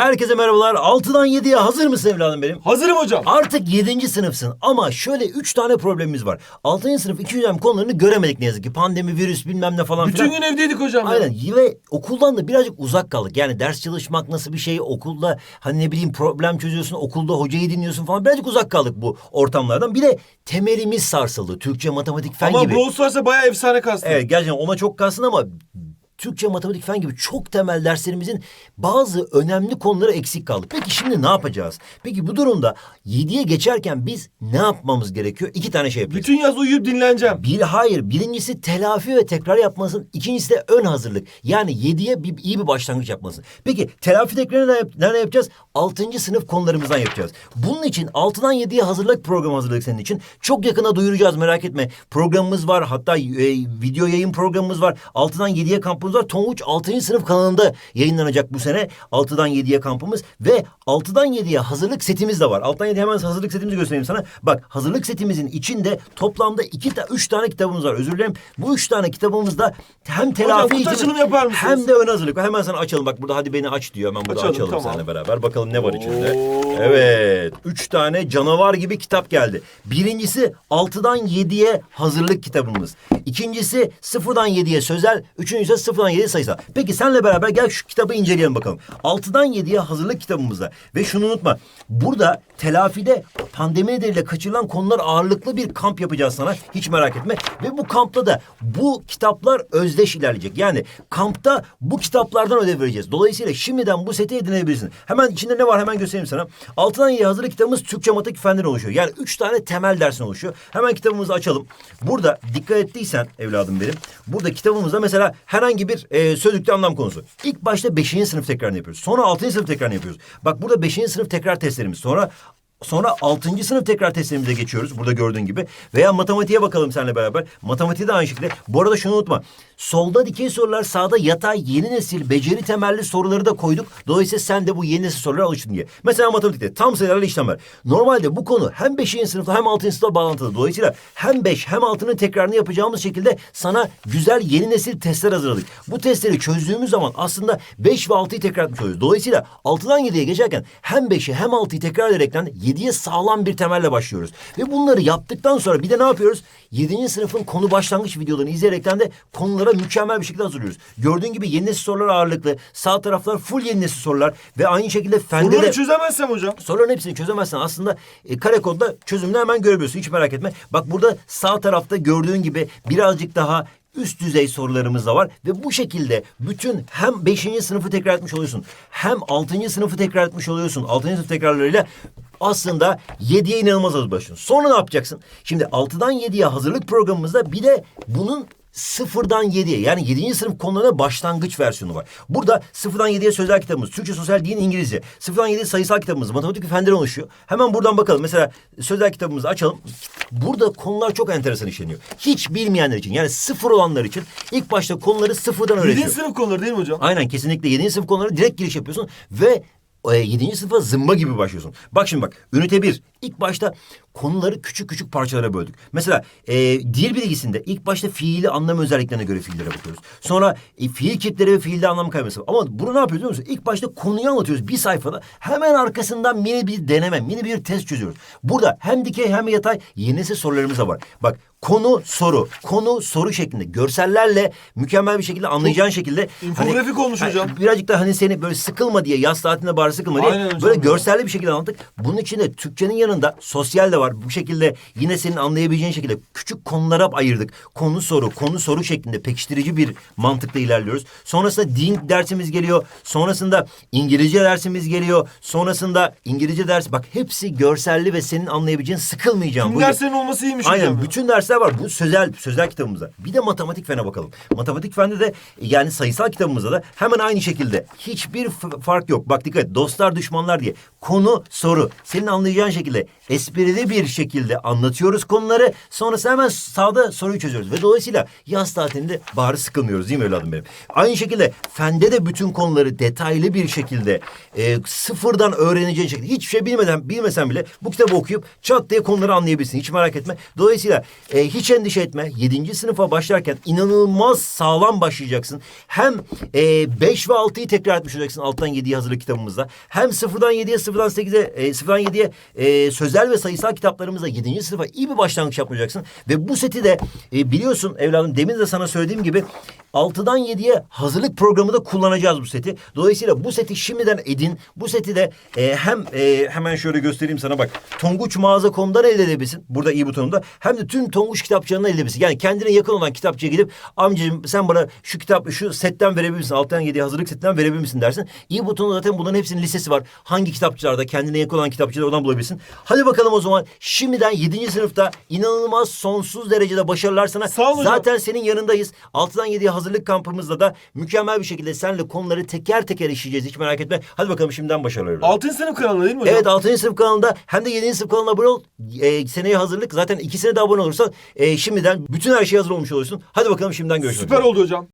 Herkese merhabalar. 6'dan 7'ye hazır mısın evladım benim? Hazırım hocam. Artık 7. sınıfsın ama şöyle 3 tane problemimiz var. 6. sınıf 2 dönem konularını göremedik ne yazık ki. Pandemi, virüs bilmem ne falan Bütün filan. gün evdeydik hocam. ya. Aynen ve okuldan da birazcık uzak kaldık. Yani ders çalışmak nasıl bir şey, okulda hani ne bileyim problem çözüyorsun, okulda hocayı dinliyorsun falan. Birazcık uzak kaldık bu ortamlardan. Bir de temelimiz sarsıldı. Türkçe, matematik, fen Ama gibi. Brawl Stars'a bayağı efsane kastı. Evet gerçekten ona çok kalsın ama Türkçe, matematik, fen gibi çok temel derslerimizin bazı önemli konuları eksik kaldı. Peki şimdi ne yapacağız? Peki bu durumda 7'ye geçerken biz ne yapmamız gerekiyor? İki tane şey yapacağız. Bütün yaz uyuyup dinleneceğim. Bir hayır. Birincisi telafi ve tekrar yapmasın. İkincisi de ön hazırlık. Yani 7'ye bir, iyi bir başlangıç yapmasın. Peki telafi tekrarını nereden, yap- nereden yapacağız? 6. sınıf konularımızdan yapacağız. Bunun için 6'dan 7'ye hazırlık programı hazırladık senin için. Çok yakında duyuracağız merak etme. Programımız var. Hatta e, video yayın programımız var. 6'dan 7'ye kampımız var. Tonguç 6. sınıf kanalında yayınlanacak bu sene. 6'dan 7'ye kampımız ve 6'dan 7'ye hazırlık setimiz de var. 6'dan 7'ye hemen hazırlık setimizi göstereyim sana. Bak hazırlık setimizin içinde toplamda 2 ta 3 tane kitabımız var. Özür dilerim. Bu 3 tane kitabımızda hem telafi kutu eğitimi yapar mısınız? hem de ön hazırlık. Hemen sana açalım. Bak burada hadi beni aç diyor. Hemen burada Açalım, açalım tamam. seninle beraber. Bakalım ne var içinde. Oo. Evet. Üç tane canavar gibi kitap geldi. Birincisi 6'dan 7'ye hazırlık kitabımız. İkincisi 0'dan 7'ye sözel. Üçüncüsü 0'dan 7'ye sayısal. Peki senle beraber gel şu kitabı inceleyelim bakalım. 6'dan 7'ye hazırlık kitabımızda. Ve şunu unutma. Burada telafide pandemi nedeniyle kaçırılan konular ağırlıklı bir kamp yapacağız sana. Hiç merak etme. Ve bu kampta da bu kitaplar özdeş ilerleyecek. Yani kampta bu kitaplardan ödev vereceğiz. Dolayısıyla şimdiden bu seti edinebilirsin. Hemen içinde ne var hemen göstereyim sana. Altıdan yedi hazırlık kitabımız Türkçe matematik fenden oluşuyor. Yani üç tane temel dersin oluşuyor. Hemen kitabımızı açalım. Burada dikkat ettiysen evladım benim. Burada kitabımızda mesela herhangi bir e, sözlükte anlam konusu. İlk başta beşinci sınıf tekrarını yapıyoruz. Sonra altıncı sınıf tekrarını yapıyoruz. Bak burada beşinci sınıf tekrar testlerimiz. Sonra Sonra 6. sınıf tekrar testlerimize geçiyoruz. Burada gördüğün gibi. Veya matematiğe bakalım seninle beraber. Matematiği de aynı şekilde. Bu arada şunu unutma. Solda dikey sorular, sağda yatay yeni nesil beceri temelli soruları da koyduk. Dolayısıyla sen de bu yeni nesil sorulara alıştın diye. Mesela matematikte tam sayılarla işlemler. Normalde bu konu hem 5. sınıfta hem 6. sınıfta bağlantılı. Dolayısıyla hem 5 hem 6'nın tekrarını yapacağımız şekilde sana güzel yeni nesil testler hazırladık. Bu testleri çözdüğümüz zaman aslında 5 ve 6'yı tekrar etmiş oluyoruz. Dolayısıyla 6'dan 7'ye geçerken hem 5'i hem 6'yı tekrar ederekten 7'ye sağlam bir temelle başlıyoruz. Ve bunları yaptıktan sonra bir de ne yapıyoruz? 7. sınıfın konu başlangıç videolarını izleyerekten de konulara mükemmel bir şekilde hazırlıyoruz. Gördüğün gibi yeni nesil sorular ağırlıklı. Sağ taraflar full yeni nesil sorular. Ve aynı şekilde fende Bunları de... çözemezsem hocam. Soruların hepsini çözemezsen aslında e, kare kodda çözümünü hemen görebiliyorsun. Hiç merak etme. Bak burada sağ tarafta gördüğün gibi birazcık daha üst düzey sorularımız da var. Ve bu şekilde bütün hem 5. sınıfı tekrar etmiş oluyorsun. Hem 6. sınıfı tekrar etmiş oluyorsun. 6. sınıf tekrarlarıyla aslında 7'ye inanılmaz hazır başlıyorsun. Sonra ne yapacaksın? Şimdi 6'dan 7'ye hazırlık programımızda bir de bunun sıfırdan 7'ye yani 7. sınıf konularına başlangıç versiyonu var. Burada sıfırdan 7'ye sözel kitabımız, Türkçe, sosyal, din, İngilizce. Sıfırdan 7'ye sayısal kitabımız, matematik ve fenden oluşuyor. Hemen buradan bakalım. Mesela sözel kitabımızı açalım. Burada konular çok enteresan işleniyor. Hiç bilmeyenler için yani sıfır olanlar için ilk başta konuları sıfırdan 7. öğretiyor. sınıf konuları değil mi hocam? Aynen kesinlikle 7. sınıf konulara direkt giriş yapıyorsun ve e, 7. sınıfa zımba gibi başlıyorsun. Bak şimdi bak ünite 1. İlk başta konuları küçük küçük parçalara böldük. Mesela e, dil bilgisinde ilk başta fiili anlam özelliklerine göre fiillere bakıyoruz. Sonra e, fiil kipleri ve fiilde anlam kayması. Ama bunu ne yapıyoruz biliyor musun? İlk başta konuyu anlatıyoruz bir sayfada. Hemen arkasından mini bir deneme, mini bir test çözüyoruz. Burada hem dikey hem yatay yenisi sorularımız da var. Bak konu soru, konu soru şeklinde görsellerle mükemmel bir şekilde anlayacağın şekilde. infografik olmuş hani, hocam. Birazcık da hani seni böyle sıkılma diye yaz saatinde bari sıkılma diye Aynen böyle ya. görselli bir şekilde anlattık. Bunun içinde Türkçenin yanında sosyal de var. Bu şekilde yine senin anlayabileceğin şekilde küçük konulara ayırdık. Konu soru, konu soru şeklinde pekiştirici bir mantıkla ilerliyoruz. Sonrasında din dersimiz geliyor. Sonrasında İngilizce dersimiz geliyor. Sonrasında İngilizce ders. Bak hepsi görselli ve senin anlayabileceğin sıkılmayacağın. Tüm bu- derslerin olması iyiymiş Aynen hocam. bütün dersler var. Bu sözel sözel kitabımızda. Bir de matematik fene bakalım. Matematik fende de yani sayısal kitabımızda da hemen aynı şekilde hiçbir fark yok. Bak dikkat. Dostlar düşmanlar diye. Konu soru. Senin anlayacağın şekilde şekilde esprili bir şekilde anlatıyoruz konuları. Sonrasında hemen sağda soruyu çözüyoruz. Ve dolayısıyla yaz tatilinde bari sıkılmıyoruz değil mi evladım benim? Aynı şekilde fende de bütün konuları detaylı bir şekilde e, sıfırdan öğreneceğin şekilde hiçbir şey bilmeden bilmesen bile bu kitabı okuyup çat diye konuları anlayabilirsin. Hiç merak etme. Dolayısıyla e, hiç endişe etme. 7. sınıfa başlarken inanılmaz sağlam başlayacaksın. Hem 5 ve 6'yı tekrar etmiş olacaksın alttan 7'ye hazırlık kitabımızda. Hem sıfırdan 7'ye sıfırdan 8'e e, sıfırdan 7'ye e, sözel ve sayısal kitaplarımızda 7. sınıfa iyi bir başlangıç yapacaksın. Ve bu seti de e, biliyorsun evladım demin de sana söylediğim gibi 6'dan 7'ye hazırlık programında kullanacağız bu seti. Dolayısıyla bu seti şimdiden edin. Bu seti de e, hem e, hemen şöyle göstereyim sana bak. Tonguç.mağaza.com'dan elde edebilirsin. Burada iyi butonunda. Hem de tüm Tonguç kitapçılarından elde edebilirsin. Yani kendine yakın olan kitapçıya gidip amcacığım sen bana şu kitap şu setten verebilir misin? 6'dan 7'ye hazırlık setinden verebilir misin dersin. İyi butonunda zaten bunların hepsinin listesi var. Hangi kitapçılarda kendine yakın olan kitapçıları oradan bulabilirsin. Hadi bakalım o zaman. Şimdiden 7. sınıfta inanılmaz sonsuz derecede başarılar sana. Sağ ol hocam. Zaten senin yanındayız. 6'dan 7'ye hazırlık kampımızda da mükemmel bir şekilde seninle konuları teker teker işleyeceğiz. Hiç merak etme. Hadi bakalım şimdiden başarılar. 6. sınıf kanalında değil mi hocam? Evet 6. sınıf kanalında hem de 7. sınıf kanalına abone ol. Ee, seneye hazırlık. Zaten ikisine de abone olursan e, şimdiden bütün her şey hazır olmuş olursun. Hadi bakalım şimdiden görüşmek Süper oldu hocam.